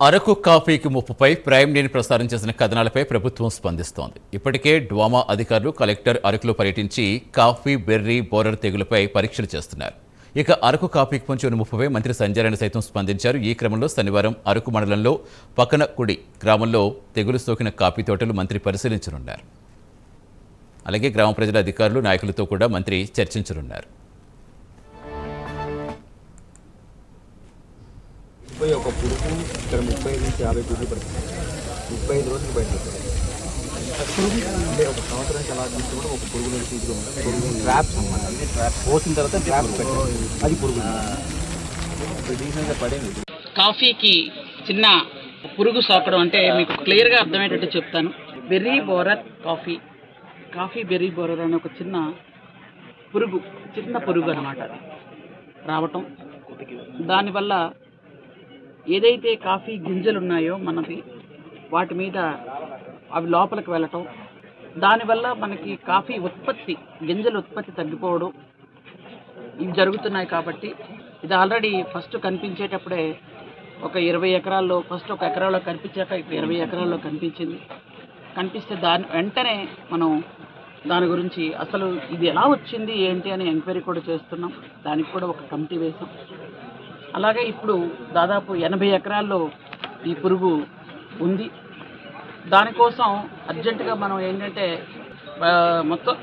అరకు కాఫీకి ముప్పుపై ప్రైమ్ నేను ప్రసారం చేసిన కథనాలపై ప్రభుత్వం స్పందిస్తోంది. ఇప్పటికే డ్వామా అధికారులు కలెక్టర్ అరకులో పర్యటించి కాఫీ బెర్రీ బోరర్ తెగులపై పరీక్షలు చేస్తున్నారు. ఇక అరకు కాఫీకి పొంచి ఉన్న ముప్పుపై మంత్రి సంజయ్ సైతం స్పందించారు. ఈ క్రమంలో శనివారం అరకు మండలంలో పక్కన కుడి గ్రామంలో తెగులు సోకిన కాఫీ తోటలు మంత్రి పరిశీలించనున్నారు. అలాగే గ్రామ ప్రజల అధికారులు నాయకులతో కూడా మంత్రి చర్చించనున్నారు. ముప్పై ఒక పురుగు ఇక్కడ ముప్పై నుంచి యాభై గుడ్లు పడుతుంది ముప్పై ఐదు రోజులు బయట పురుగు అంటే ఒక సంవత్సరానికి అలా తీసుకుంటే ఒక పురుగు నుంచి తీసుకుంటే పురుగు ట్రాప్స్ అన్నమాట. ట్రాప్ పోసిన తర్వాత ట్రాప్ పెట్టాలి అది పురుగు. పడేది. కాఫీకి చిన్న పురుగు సోకడం అంటే మీకు క్లియర్గా అర్థమయ్యేటట్టు చెప్తాను. Berry borer coffee coffee berry borer అనే ఒక చిన్న పురుగు చిన్న పురుగు అనమాట రావటం. దానివల్ల ఏదైతే కాఫీ గింజలు ఉన్నాయో మనది వాటి మీద అవి లోపలికి వెళ్ళటం దానివల్ల మనకి కాఫీ ఉత్పత్తి గింజల ఉత్పత్తి తగ్గిపోవడం ఇవి జరుగుతున్నాయి కాబట్టి ఇది ఆల్రెడీ ఫస్ట్ కనిపించేటప్పుడే ఒక ఇరవై ఎకరాల్లో ఫస్ట్ ఒక ఎకరాల్లో కనిపించాక ఇప్పుడు ఇరవై ఎకరాల్లో కనిపించింది. కనిపిస్తే దాని వెంటనే మనం దాని గురించి అసలు ఇది ఎలా వచ్చింది ఏంటి అని ఎంక్వైరీ కూడా చేస్తున్నాం. దానికి కూడా ఒక కమిటీ వేసాం అలాగే ఇప్పుడు దాదాపు ఎనభై ఎకరాల్లో ఈ పురుగు ఉంది. దానికోసం అర్జెంటుగా మనం ఏంటంటే మొత్తం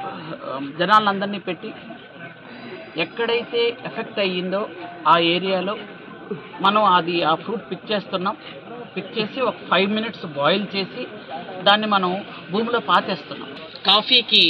జనాలందరినీ పెట్టి ఎక్కడైతే ఎఫెక్ట్ అయ్యిందో ఆ ఏరియాలో మనం అది ఆ ఫ్రూట్ పిక్ చేస్తున్నాం. పిక్ చేసి ఒక ఫైవ్ మినిట్స్ బాయిల్ చేసి దాన్ని మనం భూమిలో పాతేస్తున్నాం. కాఫీకి